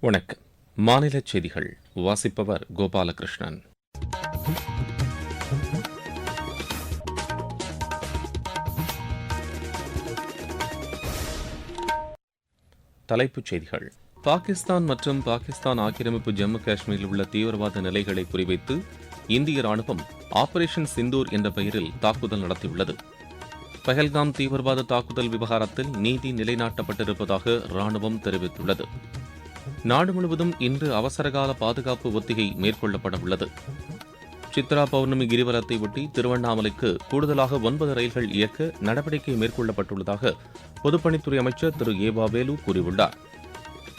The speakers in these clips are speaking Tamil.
வணக்கம். மாநில செய்திகள். வாசிப்பவர் கோபாலகிருஷ்ணன். தலைப்புச் செய்திகள். பாகிஸ்தான் மற்றும் பாகிஸ்தான் ஆக்கிரமிப்பு ஜம்மு காஷ்மீரில் உள்ள தீவிரவாத நிலைகளை குறிவைத்து இந்திய ராணுவம் ஆபரேஷன் சிந்தூர் என்ற பெயரில் தாக்குதல் நடத்தியுள்ளது. பஹல்காம் தீவிரவாத தாக்குதல் விவகாரத்தில் நீதி நிலைநாட்டப்பட்டிருப்பதாக ராணுவம் தெரிவித்துள்ளது. நாடு முழுவதும் இன்று அவசரகால பாதுகாப்பு ஒத்திகை மேற்கொள்ளப்பட உள்ளது சித்ரா பௌர்ணமி கிரிவலத்தை ஒட்டி திருவண்ணாமலைக்கு கூடுதலாக ஒன்பது ரயில்கள் இயக்க நடவடிக்கை மேற்கொள்ளப்பட்டுள்ளதாக பொதுப்பணித்துறை அமைச்சர் திரு. ஏவா வேலு கூறியுள்ளார்.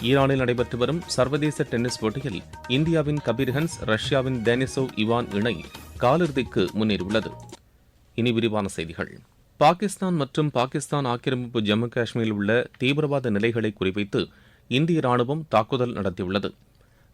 ஈரானில் நடைபெற்று வரும் சர்வதேச டென்னிஸ் போட்டியில் இந்தியாவின் கபீர்ஹன்ஸ் ரஷ்யாவின் டெனிசோவ் இவான் இணை காலிறுதிக்கு முன்னேறியுள்ளது. இனி விரிவான செய்திகள். பாகிஸ்தான் மற்றும் பாகிஸ்தான் ஆக்கிரமிப்பு ஜம்மு காஷ்மீரில் உள்ள தீவிரவாத நிலைகளை குறிவைத்து இந்திய ராணுவம் தாக்குதல் நடத்தியுள்ளது.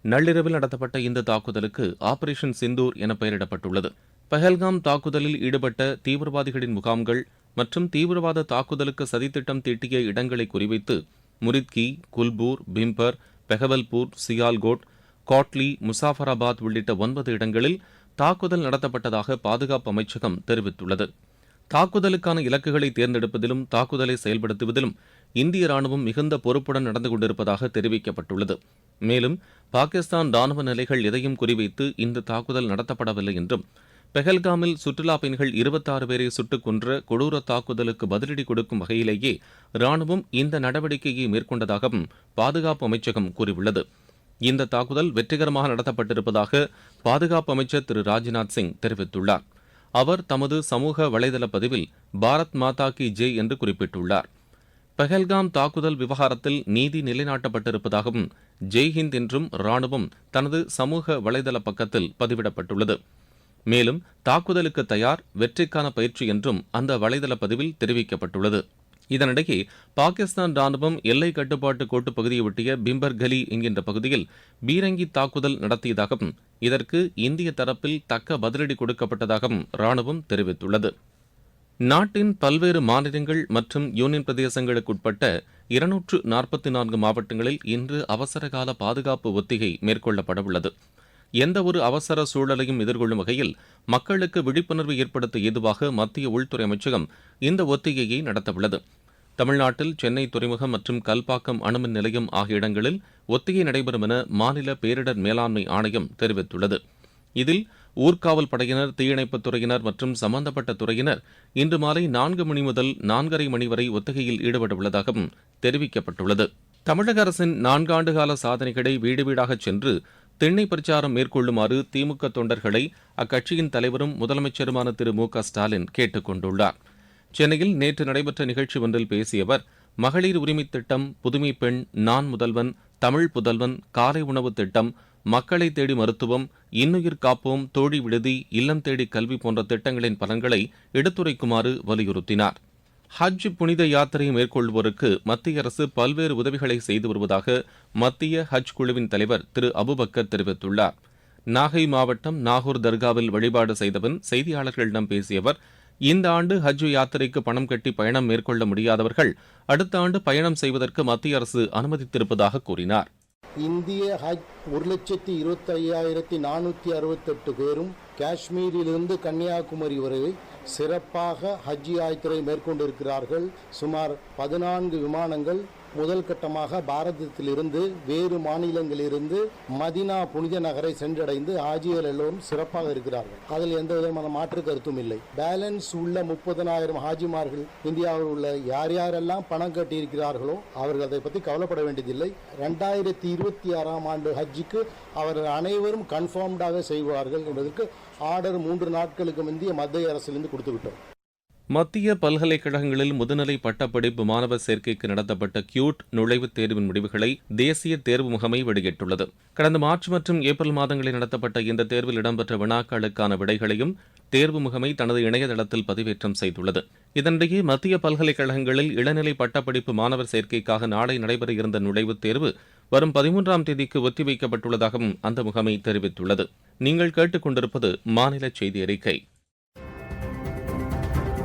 நள்ளிரவில் நடத்தப்பட்ட இந்த தாக்குதலுக்கு ஆபரேஷன் சிந்தூர் என பெயரிடப்பட்டுள்ளது. பஹல்காம் தாக்குதலில் ஈடுபட்ட தீவிரவாதிகளின் முகாம்கள் மற்றும் தீவிரவாத தாக்குதலுக்கு சதித்திட்டம் தீட்டிய இடங்களை குறிவைத்து முரித்கி குல்பூர் பிம்பர் பெஹவல்பூர் சியால்கோட் காட்லி முசாஃபராபாத் உள்ளிட்ட ஒன்பது இடங்களில் தாக்குதல் நடத்தப்பட்டதாக பாதுகாப்பு அமைச்சகம் தெரிவித்துள்ளது. தாக்குதலுக்கான இலக்குகளை தேர்ந்தெடுப்பதிலும் தாக்குதலை செயல்படுத்துவதிலும் இந்திய ராணுவம் மிகுந்த பொறுப்புடன் நடந்து கொண்டிருப்பதாக தெரிவிக்கப்பட்டுள்ளது. மேலும் பாகிஸ்தான் ராணுவ நிலைகள் எதையும் குறிவைத்து இந்த தாக்குதல் நடத்தப்படவில்லை என்றும் பெஹல்காமில் சுற்றுலா பெண்கள் இருபத்தாறு பேரை சுட்டுக் கொன்ற கொடூர தாக்குதலுக்கு பதிலடி கொடுக்கும் வகையிலேயே ராணுவம் இந்த நடவடிக்கையை மேற்கொண்டதாகவும் பாதுகாப்பு அமைச்சகம் கூறியுள்ளது. இந்த தாக்குதல் வெற்றிகரமாக நடத்தப்பட்டிருப்பதாக பாதுகாப்பு அமைச்சர் திரு. ராஜ்நாத் சிங் தெரிவித்துள்ளார். அவர் தமது சமூக வலைதள பதிவில் பாரத் மாதா கி ஜெய் என்று குறிப்பிட்டுள்ளார். பெஹல்காம் தாக்குதல் விவகாரத்தில் நீதி நிலைநாட்டப்பட்டிருப்பதாகவும் ஜெய்ஹிந்த் என்றும் ராணுவம் தனது சமூக வலைதள பக்கத்தில் பதிவிடப்பட்டுள்ளது. மேலும் தாக்குதலுக்கு தயார் வெற்றிக்கான பயிற்சி என்றும் அந்த வலைதள பதிவில் தெரிவிக்கப்பட்டுள்ளது. இதனிடையே பாகிஸ்தான் ராணுவம் எல்லை கட்டுப்பாட்டு கோட்டு பகுதியை ஒட்டிய பிம்பர் கலி என்கின்ற பகுதியில் பீரங்கி தாக்குதல் நடத்தியதாகவும் இதற்கு இந்திய தரப்பில் தக்க பதிலடி கொடுக்கப்பட்டதாகவும் ராணுவம் தெரிவித்துள்ளது. நாட்டின் பல்வேறு மாநிலங்கள் மற்றும் யூனியன் பிரதேசங்களுக்குட்பட்ட இருநூற்று நாற்பத்தி நான்கு மாவட்டங்களில் இன்று அவசரகால பாதுகாப்பு ஒத்திகை மேற்கொள்ளப்படவுள்ளது. எந்தவொரு அவசர சூழலையும் எதிர்கொள்ளும் வகையில் மக்களுக்கு விழிப்புணர்வு ஏற்படுத்த ஏதுவாக மத்திய உள்துறை அமைச்சகம் இந்த ஒத்திகையை நடத்தவுள்ளது. தமிழ்நாட்டில் சென்னை துறைமுகம் மற்றும் கல்பாக்கம் அணுமின் நிலையம் ஆகிய இடங்களில் ஒத்திகை நடைபெறும் என மாநில பேரிடர் மேலாண்மை ஆணையம் தெரிவித்துள்ளது. இதில் ஊர்காவல் படையினர் தீயணைப்புத் துறையினர் மற்றும் சம்பந்தப்பட்ட துறையினர் இன்று மாலை நான்கு மணி முதல் நான்கரை மணி வரை ஒத்திகையில் ஈடுபட உள்ளதாகவும் தெரிவிக்கப்பட்டுள்ளது. தமிழக அரசின் நான்காண்டு கால சாதனைகளை வீடு வீடாகச் சென்று திண்ணை பிரச்சாரம் மேற்கொள்ளுமாறு திமுக தொண்டர்களை அக்கட்சியின் தலைவரும் முதலமைச்சருமான திரு மு க ஸ்டாலின் கேட்டுக் கொண்டுள்ளார். சென்னையில் நேற்று நடைபெற்ற நிகழ்ச்சி ஒன்றில் பேசிய அவர் மகளிர் உரிமை திட்டம் புதுமை பெண் நான் முதல்வன் தமிழ் புதல்வன் காலை உணவு திட்டம் மக்களை தேடி மருத்துவம் இன்னுயிர் காப்போம் தோழி விடுதி இல்லம் தேடி கல்வி போன்ற திட்டங்களின் பலன்களை எடுத்துரைக்குமாறு வலியுறுத்தினார். ஹஜ் புனித யாத்திரை மேற்கொள்வோருக்கு மத்திய அரசு பல்வேறு உதவிகளை செய்து வருவதாக மத்திய ஹஜ் குழுவின் தலைவர் திரு அபுபக்கர் தெரிவித்துள்ளார். நாகை மாவட்டம் நாகூர் தர்காவில் வழிபாடு செய்தபின் செய்தியாளர்களிடம் பேசிய அவர் இந்த ஆண்டு ஹஜ் யாத்திரைக்கு பணம் கட்டி பயணம் மேற்கொள்ள முடியாதவர்கள் அடுத்த ஆண்டு பயணம் செய்வதற்கு மத்திய அரசு அனுமதித்திருப்பதாக கூறினார். இந்திய ஹஜ் ஒரு லட்சத்தி இருபத்தி ஐயாயிரத்தி நானூற்றி அறுபத்தெட்டு பேரும் காஷ்மீரிலிருந்து கன்னியாகுமரி வரை சிறப்பாக ஹஜ் யாத்திரை மேற்கொண்டிருக்கிறார்கள். சுமார் பதினான்கு விமானங்கள் முதல் கட்டமாக பாரதத்திலிருந்து வேறு மாநிலங்களிலிருந்து மதினா புனித நகரை சென்றடைந்து ஹாஜிகள் எல்லோரும் சிறப்பாக இருக்கிறார்கள். அதில் எந்த விதமான மாற்று கருத்தும் இல்லை. பேலன்ஸ் உள்ள முப்பதனாயிரம் ஹாஜிமார்கள் இந்தியாவில் உள்ள யார் யாரெல்லாம் பணம் கட்டியிருக்கிறார்களோ அவர்கள் அதை பற்றி கவலைப்பட வேண்டியதில்லை. ரெண்டாயிரத்தி இருபத்தி ஆறாம் ஆண்டு ஹஜ்ஜுக்கு அவர்கள் அனைவரும் கன்ஃபார்ம்டாக செய்வார்கள் என்பதற்கு ஆர்டர் மூன்று நாட்களுக்கு முந்தைய மத்திய அரசிலிருந்து கொடுத்து விட்டோம் மத்திய பல்கலைக்கழகங்களில் முதுநிலை பட்டப்படிப்பு மாணவர் சேர்க்கைக்கு நடத்தப்பட்ட கியூட் நுழைவுத் தேர்வின் முடிவுகளை தேசிய தேர்வு முகமை வெளியிட்டுள்ளது. கடந்த மார்ச் மற்றும் ஏப்ரல் மாதங்களில் நடத்தப்பட்ட இந்த தேர்வில் இடம்பெற்ற வினாக்களுக்கான விடைகளையும் தேர்வு முகமை தனது இணையதளத்தில் பதிவேற்றம் செய்துள்ளது. இதனிடையே மத்திய பல்கலைக்கழகங்களில் இளநிலை பட்டப்படிப்பு மாணவர் சேர்க்கைக்காக நாளை நடைபெற இருந்த நுழைவுத் தேர்வு வரும் பதிமூன்றாம் தேதிக்கு ஒத்திவைக்கப்பட்டுள்ளதாகவும் அந்த முகமை தெரிவித்துள்ளது. நீங்கள் கேட்டுக்கொண்டிருப்பது மாநில செய்தி அறிக்கை.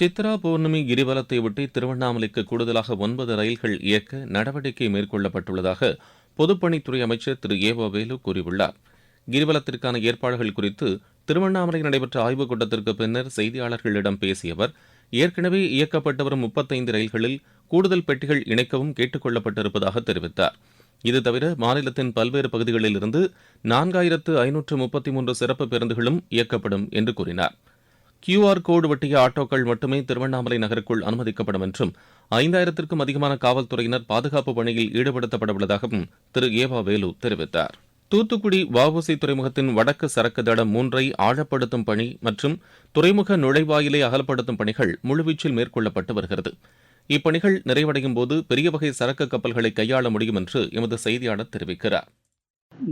சித்ரா பௌர்ணமி கிரிவலத்தை ஒட்டி திருவண்ணாமலைக்கு கூடுதலாக ஒன்பது ரயில்கள் இயக்க நடவடிக்கை மேற்கொள்ளப்பட்டுள்ளதாக பொதுப்பணித்துறை அமைச்சர் திரு. ஏவ வேலு கூறியுள்ளார். கிரிவலத்திற்கான ஏற்பாடுகள் குறித்து திருவண்ணாமலை நடைபெற்ற ஆய்வுக் கூட்டத்திற்கு பின்னர் செய்தியாளர்களிடம் பேசிய அவர் ஏற்கனவே இயக்கப்பட்டு வரும் முப்பத்தைந்து ரயில்களில் கூடுதல் பெட்டிகள் இணைக்கவும் கேட்டுக் கொள்ளப்பட்டிருப்பதாக தெரிவித்தார். இது தவிர மாநிலத்தின் பல்வேறு பகுதிகளிலிருந்து நான்காயிரத்து ஐநூற்று முப்பத்தி மூன்று சிறப்பு பேருந்துகளும் இயக்கப்படும் என்று கூறினார். கியூஆர் கோடு ஒட்டிய ஆட்டோக்கள் மட்டுமே திருவண்ணாமலை நகருக்குள் அனுமதிக்கப்படும் என்றும் ஐந்தாயிரத்திற்கும் அதிகமான காவல்துறையினர் பாதுகாப்பு பணியில் ஈடுபடுத்தப்பட உள்ளதாகவும் திரு. ஏவா வேலு தெரிவித்தார். தூத்துக்குடி வஉசி துறைமுகத்தின் வடக்கு சரக்கு தடம் மூன்றை ஆழப்படுத்தும் பணி மற்றும் துறைமுக நுழைவாயிலை அகலப்படுத்தும் பணிகள் முழுவீச்சில் மேற்கொள்ளப்பட்டு வருகிறது. இப்பணிகள் நிறைவடையும் போது பெரிய வகை சரக்கு கப்பல்களை கையாள முடியும் என்று எமது செய்தியாளர் தெரிவிக்கிறார்.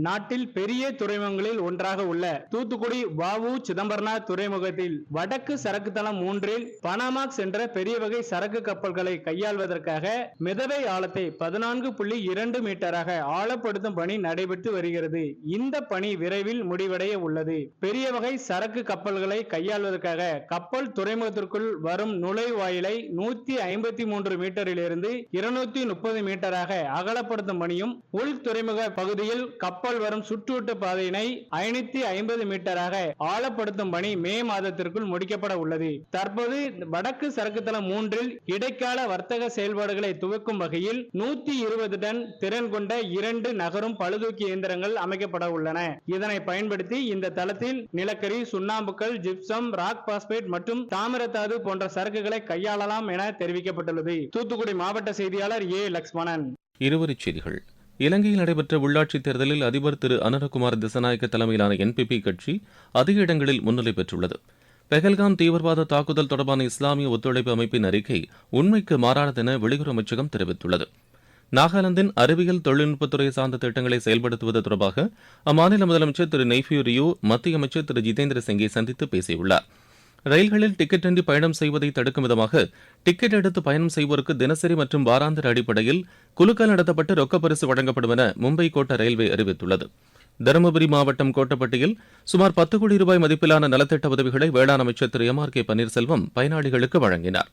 நாட்டில் பெரிய துறைமுகங்களில் ஒன்றாக உள்ள தூத்துக்குடி வாவு சிதம்பரனார் துறைமுகத்தில் வடக்கு சரக்கு தளம் மூன்றில் பனாமாக்ஸ் என்ற பெரிய வகை சரக்கு கப்பல்களை கையாள்வதற்காக மிதவை ஆழத்தை பதினான்கு புள்ளி இரண்டு மீட்டராக ஆழப்படுத்தும் பணி நடைபெற்று வருகிறது. இந்த பணி விரைவில் முடிவடைய உள்ளது. பெரிய வகை சரக்கு கப்பல்களை கையாள்வதற்காக கப்பல் துறைமுகத்திற்குள் வரும் நுழைவாயிலை நூத்தி ஐம்பத்தி மூன்று மீட்டரிலிருந்து இருநூத்தி முப்பது மீட்டராக அகலப்படுத்தும் பணியும் உள் துறைமுக பகுதியில் கப்பல் வரும் சுற்றுவட்ட பாதையினை ஐநூத்தி ஐம்பது மீட்டராக ஆழப்படுத்தும் பணி மே மாதத்திற்குள் முடிக்கப்பட உள்ளது. தற்போது வடக்கு சரக்கு தளம் மூன்றில் இடைக்கால வர்த்தக செயல்பாடுகளை துவக்கும் வகையில் நூத்தி இருபது டன் திறன் கொண்ட இரண்டு நகரும் பழுதூக்கி இயந்திரங்கள் அமைக்கப்பட உள்ளன. இதனை பயன்படுத்தி இந்த தளத்தில் நிலக்கரி சுண்ணாம்புக்கல் ஜிப்சம் ராக் பாஸ்பேட் மற்றும் தாமிரத்தாது போன்ற சரக்குகளை கையாளலாம் என தெரிவிக்கப்பட்டுள்ளது. தூத்துக்குடி மாவட்ட செய்தியாளர் ஏ லக்ஷ்மணன். இருவரி செய்திகள். இலங்கையில் நடைபெற்ற உள்ளாட்சித் தேர்தலில் அதிபர் திரு அனுரகுமார் திசநாயக்க தலைமையிலான என்பிபி கட்சி அதிக இடங்களில் முன்னிலை பெற்றுள்ளது. பெஹல்காம் தீவிரவாத தாக்குதல் தொடர்பான இஸ்லாமிய ஒத்துழைப்பு அமைப்பின் அறிக்கை உண்மைக்கு மாறானதென வெளியுறவு அமைச்சகம் தெரிவித்துள்ளது. நாகாலாந்தின் அறிவியல் தொழில்நுட்பத்துறை சார்ந்த திட்டங்களை செயல்படுத்துவது தொடர்பாக அம்மாநில முதலமைச்சர் திரு நெய்ஃபியூ ரியோ மத்திய அமைச்சர் திரு ஜிதேந்திர சிங்கை சந்தித்து பேசியுள்ளார். ரயில்களில் டிக்கெட்டின்றி பயணம் செய்வதை தடுக்கும் விதமாக டிக்கெட் எடுத்து பயணம் செய்வோருக்கு தினசரி மற்றும் வாராந்திர அடிப்படையில் குலுக்கல் நடத்தப்பட்டு ரொக்க பரிசு வழங்கப்படும் என மும்பை கோட்ட ரயில்வே அறிவித்துள்ளது. தருமபுரி மாவட்டம் கோட்டப்பட்டியில் சுமார் பத்து கோடி ரூபாய் மதிப்பிலான நலத்திட்ட உதவிகளை வேளாண் அமைச்சர் திரு எம் ஆர் கே பன்னீர்செல்வம் பயனாளிகளுக்கு வழங்கினார்.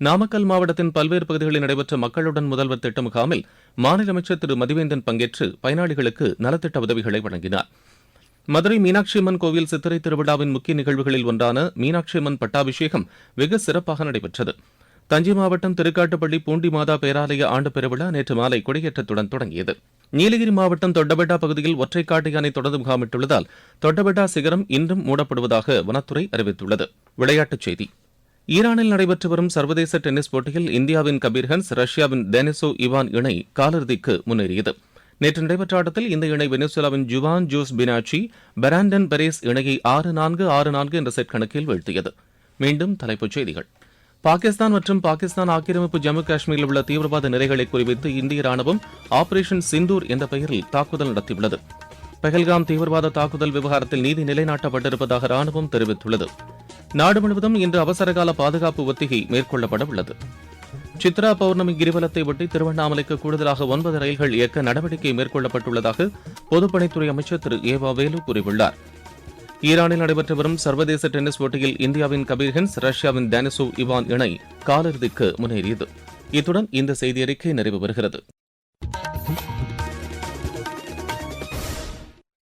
நாமக்கல் மாவட்டத்தின் பல்வேறு பகுதிகளில் நடைபெற்ற மக்களுடன் முதல்வர் திட்ட முகாமில் மாநில அமைச்சர் திரு மதிவேந்தன் பங்கேற்று பயனாளிகளுக்கு நலத்திட்ட உதவிகளை வழங்கினார். மதுரை மீனாட்சி அம்மன் கோவில் சித்திரை திருவிழாவின் முக்கிய நிகழ்வுகளில் ஒன்றான மீனாட்சி அம்மன் பட்டாபிஷேகம் வெகு சிறப்பாக நடைபெற்றது. தஞ்சை மாவட்டம் திருக்காட்டுப்பள்ளி பூண்டி மாதா பேராலய ஆண்டு பெருவிழா நேற்று மாலை கொடியேற்றத்துடன் தொடங்கியது. நீலகிரி மாவட்டம் தொட்டபெட்டா பகுதியில் ஒற்றைக்காட்டு யானை தொடர்ந்து முகாமிட்டுள்ளதால் தொட்டபெட்டா சிகரம் இன்றும் மூடப்படுவதாக வனத்துறை அறிவித்துள்ளது. விளையாட்டுச் செய்தி. ஈரானில் நடைபெற்று வரும் சர்வதேச டென்னிஸ் போட்டியில் இந்தியாவின் கபீர்ஹன்ஸ் ரஷ்யாவின் டெனிசோ இவான் இணை காலிறுதிக்கு முன்னேறியது. நேற்று நடைபெற்ற ஆட்டத்தில் இந்த இணை வெனிசுலாவின் ஜுவான் ஜூஸ் பினாச்சி பெராண்டன் பெரேஸ் இணையை ஆறு நான்கு ஆறு நான்கு என்ற செட் கணக்கில் வீழ்த்தியது. மீண்டும் தலைப்புச் செய்திகள். பாகிஸ்தான் மற்றும் பாகிஸ்தான் ஆக்கிரமிப்பு ஜம்மு காஷ்மீரில் உள்ள தீவிரவாத நிலைகளை குறிவித்து இந்திய ராணுவம் ஆபரேஷன் சிந்தூர் என்ற பெயரில் தாக்குதல் நடத்தியுள்ளது. பெஹல்காம் தீவிரவாத தாக்குதல் விவகாரத்தில் நீதி நிலைநாட்டப்பட்டிருப்பதாக ராணுவம் தெரிவித்துள்ளது. நாடு முழுவதும் இன்று அவசரகால பாதுகாப்பு ஒத்திகை மேற்கொள்ளப்பட உள்ளது சித்ரா பௌர்ணமி கிரிவலத்தை ஒட்டி திருவண்ணாமலைக்கு கூடுதலாக ஒன்பது ரயில்கள் இயக்க நடவடிக்கை மேற்கொள்ளப்பட்டுள்ளதாக பொதுப்பணித்துறை அமைச்சர் திரு ஏவா வேலு கூறியுள்ளார். ஈரானில் நடைபெற்று வரும் சர்வதேச டென்னிஸ் போட்டியில் இந்தியாவின் கபீர்ஹென்ஸ் ரஷ்யாவின் டேனிசோ இவான் இணை காலிறுதிக்கு முன்னேறியது. இத்துடன் இந்த செய்தியறிக்கை நிறைவு பெறுகிறது.